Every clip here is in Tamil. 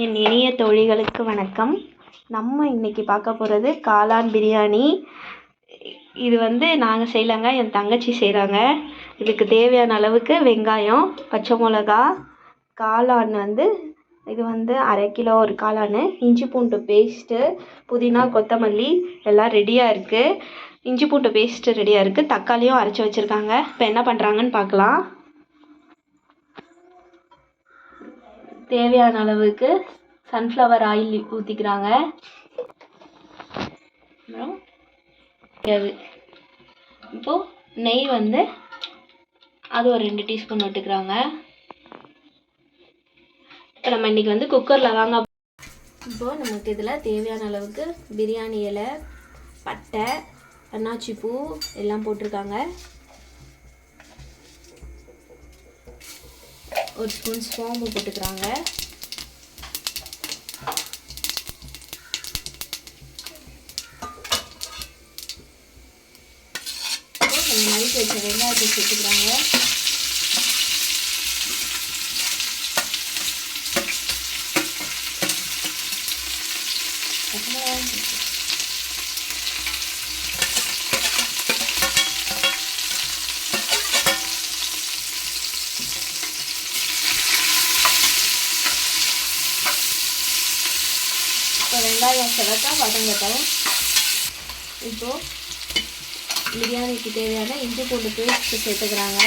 என் இனிய தோழிகளுக்கு வணக்கம். நம்ம இன்னைக்கு பார்க்க போகிறது காளான் பிரியாணி. இது வந்து நாங்கள் செய்யலாங்க. என் தங்கச்சி செய்கிறாங்க இதுக்கு தேவையான அளவுக்கு வெங்காயம் பச்சை மிளகா காளான் வந்து இது வந்து அரை கிலோ ஒரு காளான். இஞ்சி பூண்டு பேஸ்ட்டு புதினா கொத்தமல்லி எல்லாம் ரெடியாக இருக்குது இஞ்சி பூண்டு பேஸ்ட்டு ரெடியாக இருக்குது தக்காளியும் அரைச்சி வச்சுருக்காங்க. இப்போ என்ன பண்ணுறாங்கன்னு பார்க்கலாம். தேவையான அளவுக்கு சன்ஃப்ளவர் ஆயில் ஊற்றிக்கிறாங்க அப்புறம் இப்போது நெய் வந்து அது ஒரு ரெண்டு டீஸ்பூன் விட்டுக்கிறாங்க. இப்போ நம்ம இன்றைக்கி வந்து குக்கரில் தாங்க இப்போது நமக்கு இதில் தேவையான அளவுக்கு பிரியாணி இலை பட்டை அன்னாச்சி பூ எல்லாம் போட்டிருக்காங்க. ஒரு ஸ்பூன் சோம்பு போட்டுக்கிறாங்க. கொஞ்சம் நறுக்கி வச்ச வெங்காயத்தை சேர்த்துக்கிறாங்க. பச்சைமிளகாயும் இப்போ வெங்காயம் செவக்கா வதங்கட்டும் இப்போது பிரியாணிக்கு தேவையான இஞ்சி பூண்டு பேஸ்ட்டு சேர்த்துக்கிறாங்க.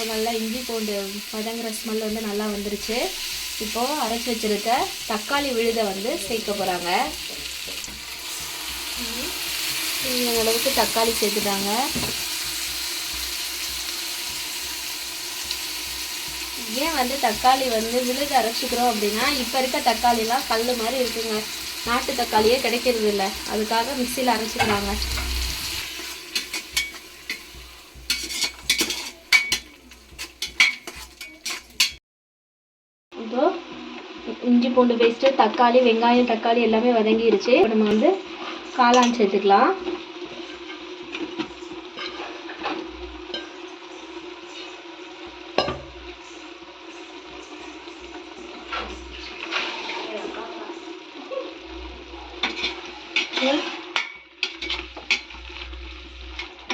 இப்போ நல்லா இஞ்சி பூண்டு வதங்குற ஸ்மெல் வந்து நல்லா வந்துருச்சு. இப்போது அரைச்சி வச்சிருக்க தக்காளி விழுதை வந்து சேர்க்க போகிறாங்க இந்த அளவுக்கு தக்காளி சேர்த்துட்டாங்க. ஏன் வந்து தக்காளி வந்து விழுது அரைச்சிக்கிறோம் அப்படின்னா இப்போ இருக்க தக்காளிலாம் கல் மாதிரி இருக்குங்க. நாட்டு தக்காளியே கிடைக்கிறது இல்லை அதுக்காக மிக்சியில் அரைச்சிக்கிறாங்க இப்போ இஞ்சி பூண்டு பேஸ்ட்டு தக்காளி வெங்காயம் தக்காளி எல்லாமே வதங்கிருச்சு. இப்போ நம்ம வந்து காளான் சேர்த்துக்கலாம்.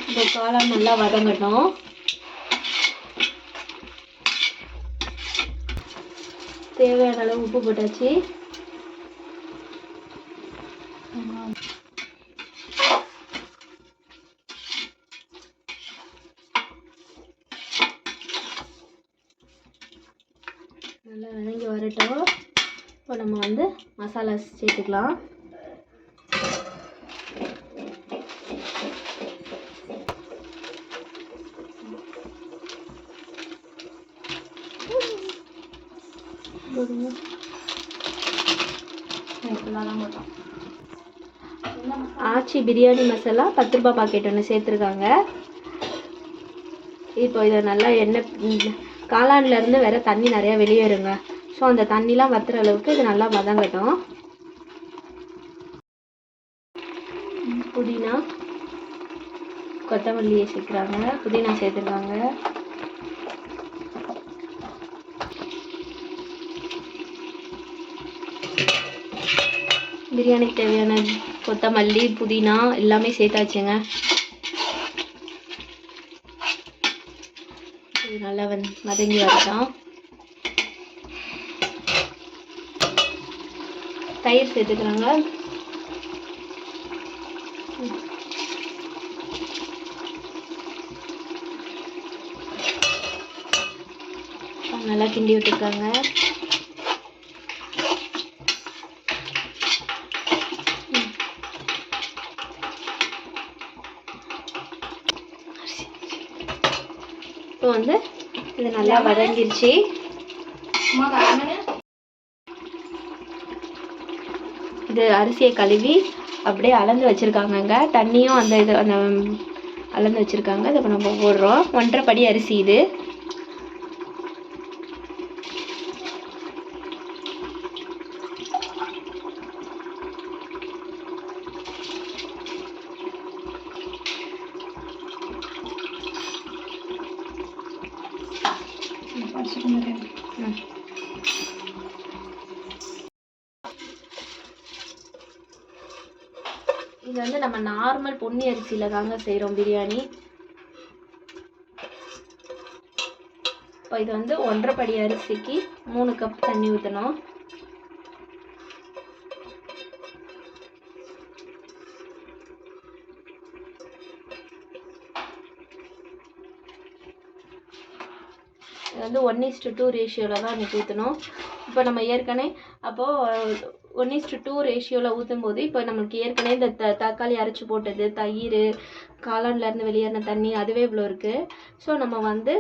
இந்த காளான் நல்லா வதங்கட்டும். தேவையான அளவு உப்பு போட்டாச்சு. நல்லா வதங்கி வரட்டும். இப்போ நம்ம வந்து மசாலா சேர்த்துக்கலாம். ஆச்சி பிரியாணி மசாலா பத்து ரூபாய் பாக்கெட் ஒன்று சேர்த்துருக்காங்க. இப்போ இதை நல்லா எண்ணெய் காளான்லேருந்து வேறு தண்ணி நிறையா வெளியேறுங்க. ஸோ அந்த தண்ணிலாம் வத்துற அளவுக்கு இது நல்லா வதங்கட்டும். புதினா கொத்தமல்லியை சேர்க்குறாங்க. புதினா சேர்த்துருக்காங்க. பிரியாணிக்கு தேவையான கொத்தமல்லி புதினா எல்லாமே சேர்த்தாச்சுங்க. இது நல்லா வந்து மதங்கி வரட்டும். தயிர் சேர்த்துக்கிறாங்க நல்லா கிண்டி விட்டுருக்காங்க இப்போ வந்து இது நல்லா வதங்கிருச்சு இது அரிசியை கழுவி அப்படியே அளந்து வச்சுருக்காங்கங்க. தண்ணியும் அந்த இது அந்த அளந்து வச்சுருக்காங்க. இதை நம்ம போடுறோம். ஒன்றரை படி அரிசி இது. இது வந்து நம்ம நார்மல் பொன்னி அரிசியில் தாங்க செய்கிறோம் பிரியாணி. இப்போ இது வந்து ஒன்றரை படி அரிசிக்கு மூணு கப் தண்ணி ஊற்றணும் வந்து ஒன் இஸ்டு டூ ரேஷியோவில் தான் இன்றைக்கி ஊற்றணும் இப்போ நம்ம ஏற்கனவே அப்போது ஒன் இஸ்டு டூ ரேஷியோவில் ஊற்றும் போது இப்போ நம்மளுக்கு ஏற்கனவே இந்த த தக்காளி அரைச்சி போட்டது தயிர் காளான்லேருந்து வெளியேறின தண்ணி அதுவே இவ்வளோ இருக்குது ஸோ நம்ம வந்து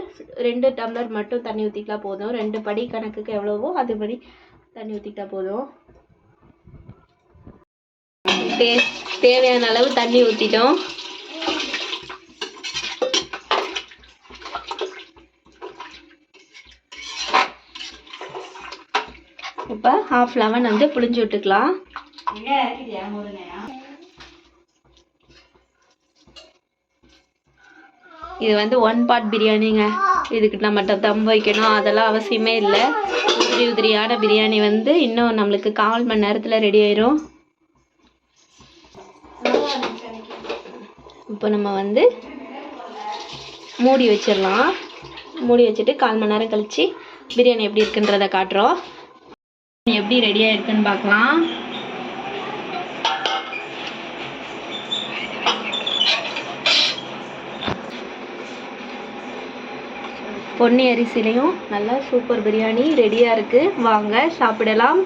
ரெண்டு டம்ளர் மட்டும் தண்ணி ஊற்றிக்கலாம் போதும். ரெண்டு படி கணக்குக்கு எவ்வளவோ அதுபடி தண்ணி ஊற்றிக்கிட்டா போதும். தே தேவையான அளவு தண்ணி ஊற்றிட்டோம் இப்போ ஹாஃப் லெமன் வந்து புளிஞ்சு விட்டுக்கலாம். இது வந்து ஒன் பார்ட் பிரியாணிங்க. இதுக்கு நம்ம தம் வைக்கணும். அதெல்லாம் அவசியமே இல்லை. உதிரி உதிரியான பிரியாணி வந்து இன்னும் நம்மளுக்கு கால் மணி நேரத்தில் ரெடி ஆயிரும். இப்போ நம்ம வந்து மூடி வச்சிடலாம். மூடி வச்சுட்டு கால் மணி நேரம் கழித்து பிரியாணி எப்படி இருக்குன்றதை காட்டுறோம். எப்படி ரெடியாக இருக்குன்னு பார்க்கலாம். பொன்னி அரிசிலையும் நல்லா சூப்பர் பிரியாணி ரெடியாக இருக்குது வாங்க சாப்பிடலாம்.